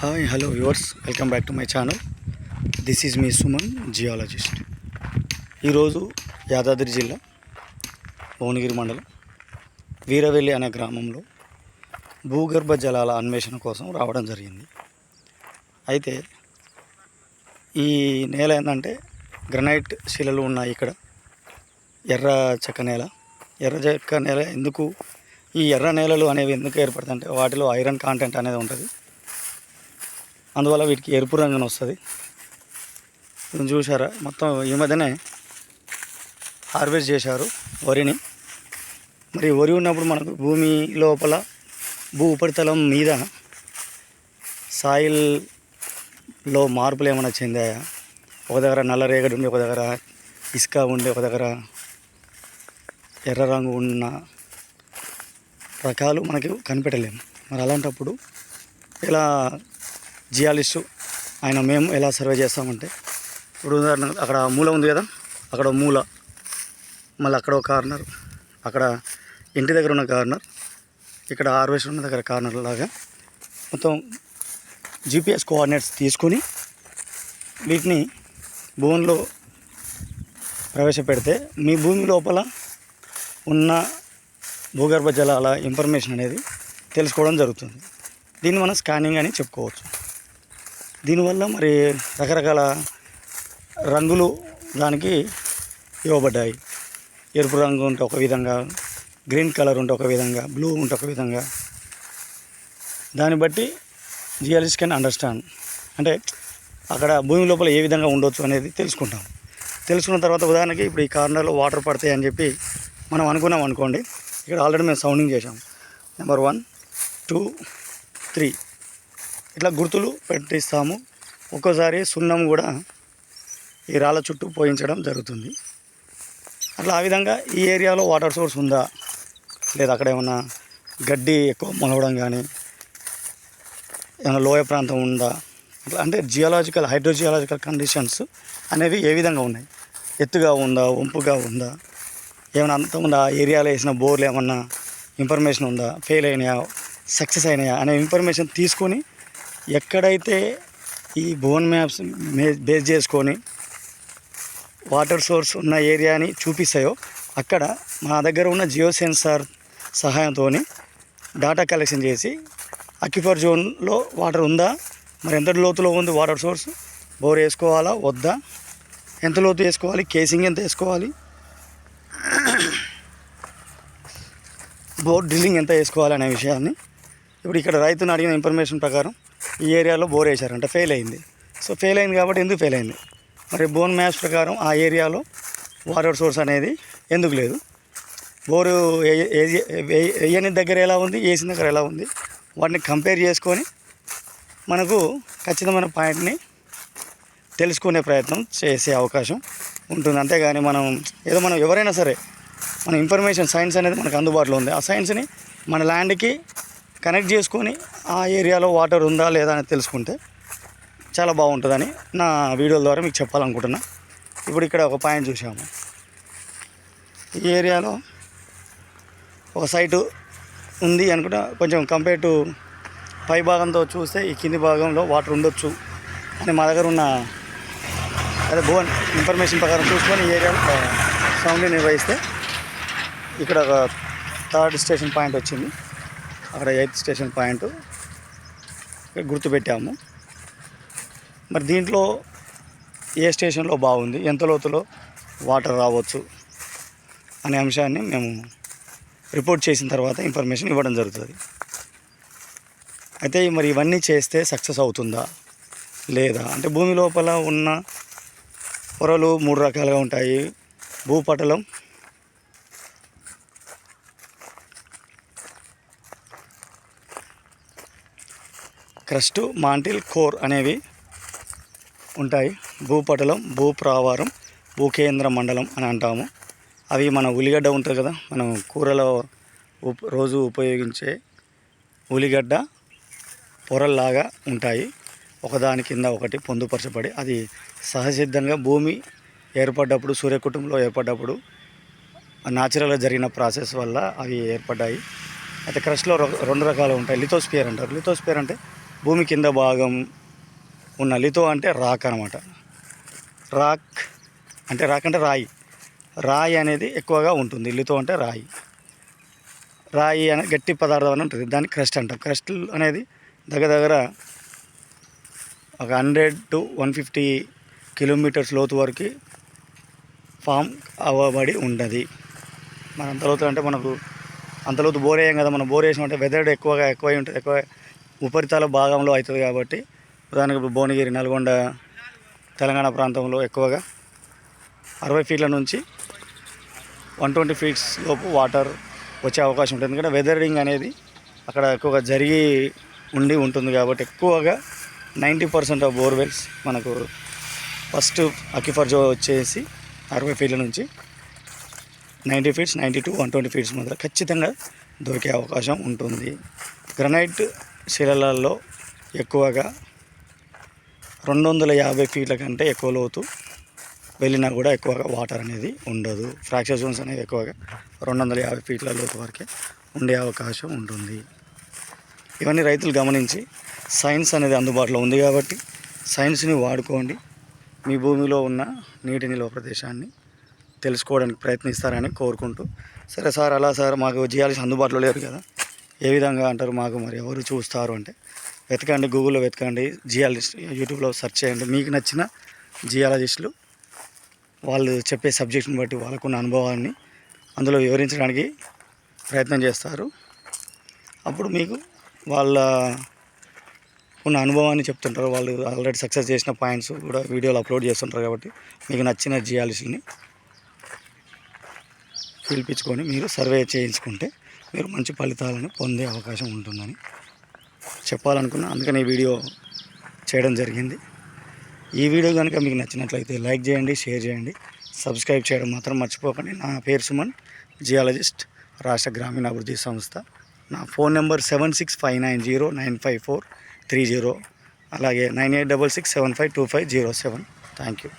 Hi hello viewers welcome back to my channel this is me Suman geologist ఈరోజు యాదాద్రి జిల్లా భువనగిరి మండలం వీరవెల్లి అనే గ్రామంలో భూగర్భ జలాల అన్వేషణ కోసం రావడం జరిగింది. అయితే ఈ నేల ఏంటంటే గ్రనైట్ శిలలు ఉన్నాయి ఇక్కడ. ఎర్ర చెక్క నేల. ఎర్ర చెక్క నేల ఎందుకు ఈ ఎర్ర నేలలు అనేవి ఎందుకు ఏర్పడుతుంటే వాటిలో ఐరన్ కాంటెంట్ అనేది ఉంటుంది. అందువల్ల వీటికి ఎరుపు రంగున వస్తుంది. చూసారా మొత్తం ఈ మధ్యనే హార్వెస్ట్ చేశారు వరిని. మరి వరి ఉన్నప్పుడు మనకు భూమి లోపల భూ ఉపరితలం మీద సాయిల్లో మార్పులు ఏమైనా చెందాయా? ఒక దగ్గర నల్ల రేగడి ఉండి ఒక దగ్గర ఇసుక ఉండి ఒక దగ్గర ఎర్ర రంగు ఉన్న రకాలు మనకి కనిపెట్టలేము. మరి అలాంటప్పుడు ఇలా జియాలిస్టు. ఆయన మేము ఎలా సర్వే చేస్తామంటే ఇప్పుడు ఉదాహరణ అక్కడ మూల ఉంది కదా అక్కడ మూల. మళ్ళీ అక్కడ ఒక కార్నర్. అక్కడ ఇంటి దగ్గర ఉన్న కార్నర్ ఇక్కడ హార్వెస్ట్ ఉన్న దగ్గర కార్నర్ లాగా మొత్తం జీపీఎస్ కోఆర్డినేట్స్ తీసుకొని వీటిని భూమిలో ప్రవేశపెడితే మీ భూమి లోపల ఉన్న భూగర్భ జలాల ఇన్ఫర్మేషన్ అనేది తెలుసుకోవడం జరుగుతుంది. దీన్ని మనం స్కానింగ్ అని చెప్పుకోవచ్చు. దీనివల్ల మరి రకరకాల రంగులు దానికి ఇవ్వబడ్డాయి. ఎరుపు రంగు ఉంటే ఒక విధంగా గ్రీన్ కలర్ ఉంటే ఒక విధంగా బ్లూ ఉంటే ఒక విధంగా. దాన్ని బట్టి జియాలజిస్ట్ కెన్ అండర్స్టాండ్. అంటే అక్కడ భూమి లోపల ఏ విధంగా ఉండొచ్చు అనేది తెలుసుకుంటాం. తెలుసుకున్న తర్వాత ఉదాహరణకి ఇప్పుడు ఈ కార్నర్లో వాటర్ పడతాయి అని చెప్పి మనం అనుకున్నాం అనుకోండి ఇక్కడ ఆల్రెడీ మేము సౌండింగ్ చేసాం నెంబర్ వన్ టూ త్రీ. ఇట్లా గుర్తులు పెట్టిస్తాము. ఒక్కోసారి సున్నం కూడా ఈ రాళ్ళ చుట్టూ పోయించడం జరుగుతుంది. అట్లా ఆ విధంగా ఈ ఏరియాలో వాటర్ సోర్స్ ఉందా? లేదా అక్కడ ఏమన్నా గడ్డి ఎక్కువ మొలవడం కానీ ఏమైనా లోయ ప్రాంతం ఉందా? అట్లా అంటే జియాలజికల్ హైడ్రోజియాలజికల్ కండిషన్స్ అనేవి ఏ విధంగా ఉన్నాయి? ఎత్తుగా ఉందా? వంపుగా ఉందా? ఏమైనా అంత ఉందా ఆ ఏరియాలో వేసిన బోర్లు ఏమన్నా ఇన్ఫర్మేషన్ ఉందా? ఫెయిల్ అయినాయా? సక్సెస్ అయినాయా? అనే ఇన్ఫర్మేషన్ తీసుకొని ఎక్కడైతే ఈ బోన్ మ్యాప్స్ బేస్ చేసుకొని వాటర్ సోర్స్ ఉన్న ఏరియాని చూపిస్తాయో అక్కడ మా దగ్గర ఉన్న జియో సెన్సార్ సహాయంతో డాటా కలెక్షన్ చేసి అక్యుఫర్ జోన్లో వాటర్ ఉందా మరి ఎంత లోతులో ఉంది వాటర్ సోర్స్ బోర్ వేసుకోవాలా వద్దా ఎంత లోతు వేసుకోవాలి కేసింగ్ ఎంత వేసుకోవాలి బోర్ డ్రిల్లింగ్ ఎంత వేసుకోవాలి అనే విషయాన్ని ఇప్పుడు ఇక్కడ రైతును అడిగిన ఇన్ఫర్మేషన్ ప్రకారం ఈ ఏరియాలో బోర్ వేశారంట ఫెయిల్ అయింది. సో ఫెయిల్ అయింది కాబట్టి ఎందుకు ఫెయిల్ అయింది? మరి బోన్ మ్యాప్స్ ప్రకారం ఆ ఏరియాలో వాటర్ సోర్స్ అనేది ఎందుకు లేదు? బోరు ఏ- వేయని దగ్గర ఎలా ఉంది వేసిన దగ్గర ఎలా ఉంది? వాటిని కంపేర్ చేసుకొని మనకు ఖచ్చితమైన పాయింట్ని తెలుసుకునే ప్రయత్నం చేసే అవకాశం ఉంటుంది. అంతేగాని మనం ఏదో మనం ఎవరైనా సరే మన ఇన్ఫర్మేషన్ సైన్స్ అనేది మనకు అందుబాటులో ఉంది. ఆ సైన్స్ని మన ల్యాండ్కి కనెక్ట్ చేసుకొని ఆ ఏరియాలో వాటర్ ఉందా లేదా అని తెలుసుకుంటే చాలా బాగుంటుందని నా వీడియోల ద్వారా మీకు చెప్పాలనుకుంటున్నా. ఇప్పుడు ఇక్కడ ఒక పాయింట్ చూసాము. ఈ ఏరియాలో ఒక సైటు ఉంది అనుకుంటా. కొంచెం కంపేర్ టు పై భాగంతో చూస్తే ఈ కింది భాగంలో వాటర్ ఉండొచ్చు అని మా దగ్గర ఉన్న అదే భువన్ ఇన్ఫర్మేషన్ ప్రకారం చూసుకొని ఈ ఏరియాలో సౌండ్ నిర్వహిస్తే ఇక్కడ ఒక థర్డ్ స్టేషన్ పాయింట్ వచ్చింది. అక్కడ ఎయిత్ స్టేషన్ పాయింట్ ఇక్కడ గుర్తుపెట్టాము. మరి దీంట్లో ఏ స్టేషన్లో బాగుంది ఎంత లోతులో వాటర్ రావచ్చు అనే అంశాన్ని మేము రిపోర్ట్ చేసిన తర్వాత ఇన్ఫర్మేషన్ ఇవ్వడం జరుగుతుంది. అయితే మరి ఇవన్నీ చేస్తే సక్సెస్ అవుతుందా లేదా? అంటే భూమి లోపల ఉన్న పొరలు మూడు రకాలుగా ఉంటాయి. భూపటలం క్రస్ట్ మాంటిల్ కోర్ అనేవి ఉంటాయి. భూపటలం భూప్రావారం భూకేంద్ర మండలం అని అంటాము. అవి మన ఉల్లిగడ్డ ఉంటుంది కదా మనం కూరలో రోజు ఉపయోగించే ఉల్లిగడ్డ పొరల్లాగా ఉంటాయి. ఒకదాని కింద ఒకటి పొందుపరచబడి అది సహసిద్ధంగా భూమి ఏర్పడ్డప్పుడు సూర్యకుటుంబంలో ఏర్పడ్డప్పుడు న్యాచురల్గా జరిగిన ప్రాసెస్ వల్ల అవి ఏర్పడ్డాయి. అయితే క్రష్లో రొ- రెండు రకాలు ఉంటాయి. లిథోస్పియర్ అంటారు. లిథోస్పియర్ అంటే భూమి కింద భాగం ఉన్న లితో అంటే రాక్ అనమాట రాక్ అంటే రాక్ అంటే రాయి. రాయి అనేది ఎక్కువగా ఉంటుంది. లితో అంటే రాయి. రాయి అనే గట్టి పదార్థం అని ఉంటుంది. దాన్ని క్రస్ట్ అంటాం. క్రస్ట్ అనేది దగ్గర దగ్గర ఒక hundred to one fifty kilometres లోతు వరకు ఫామ్ అవ్వబడి ఉంటుంది మన అంత లోతు అంటే మనకు అంత లోతు బోర్ వేయం కదా. మనం బోర్ వేసినామంటే వెదర్ ఎక్కువగా ఎక్కువై ఉంటుంది. ఎక్కువ ఉపరితల భాగంలో అవుతుంది కాబట్టి ఉదాహరణకు ఇప్పుడు భువనగిరి నల్గొండ తెలంగాణ ప్రాంతంలో ఎక్కువగా అరవై ఫీట్ల నుంచి వన్ ట్వంటీ ఫీట్స్ లోపు వాటర్ వచ్చే అవకాశం ఉంటుంది. ఎందుకంటే వెదరింగ్ అనేది అక్కడ ఎక్కువగా జరిగి ఉండి ఉంటుంది కాబట్టి ఎక్కువగా నైంటీ పర్సెంట్ ఆఫ్ బోర్వెల్స్ మనకు ఫస్ట్ అక్యుఫర్జో వచ్చేసి అరవై ఫీట్ల నుంచి ninety feets ninety to one twenty feets మధ్య ఖచ్చితంగా దొరికే అవకాశం ఉంటుంది. గ్రనైట్ శిలలలో ఎక్కువగా రెండు వందల యాభై ఫీట్ల కంటే ఎక్కువ లోతు వెళ్ళినా కూడా ఎక్కువగా వాటర్ అనేది ఉండదు. ఫ్రాక్చర్ జోన్స్ అనేవి ఎక్కువగా రెండు వందల యాభై ఫీట్ల లోతు వరకే ఉండే అవకాశం ఉంటుంది. ఇవన్నీ రైతులు గమనించి సైన్స్ అనేది అందుబాటులో ఉంది కాబట్టి సైన్స్ని వాడుకోండి. మీ భూమిలో ఉన్న నీటి నిల్వ ప్రదేశాన్ని తెలుసుకోవడానికి ప్రయత్నిస్తారని కోరుకుంటూ సరే సార్ అలా సార్ మాకు జియాలజీ అందుబాటులో లేరు కదా. ఏ విధంగా అంటారు మాకు మరి ఎవరు చూస్తారు అంటే వెతకండి గూగుల్లో వెతకండి జియాలజిస్ట్ యూట్యూబ్లో సెర్చ్ చేయండి. మీకు నచ్చిన జియాలజిస్టులు వాళ్ళు చెప్పే సబ్జెక్ట్ని బట్టి వాళ్ళకున్న అనుభవాన్ని అందులో వివరించడానికి ప్రయత్నం చేస్తారు. అప్పుడు మీకు వాళ్ళ ఉన్న అనుభవాన్ని చెప్తుంటారు. వాళ్ళు ఆల్రెడీ సక్సెస్ చేసిన పాయింట్స్ కూడా వీడియోలు అప్లోడ్ చేస్తుంటారు కాబట్టి మీకు నచ్చిన జియాలజీని పిలిపించుకొని మీరు సర్వే చేయించుకుంటే మీరు మంచి ఫలితాలను పొందే అవకాశం ఉంటుందని చెప్పాలనుకున్నా అందుకని ఈ వీడియో చేయడం జరిగింది. ఈ వీడియో కనుక మీకు నచ్చినట్లయితే లైక్ చేయండి షేర్ చేయండి. సబ్స్క్రైబ్ చేయడం మాత్రం మర్చిపోకండి. నా పేరు సుమన్ జియాలజిస్ట్ రాష్ట్ర గ్రామీణాభివృద్ధి సంస్థ. నా phone number seven six five nine zero nine five four three zero అలాగే nine eight double six seven five two five zero seven thank you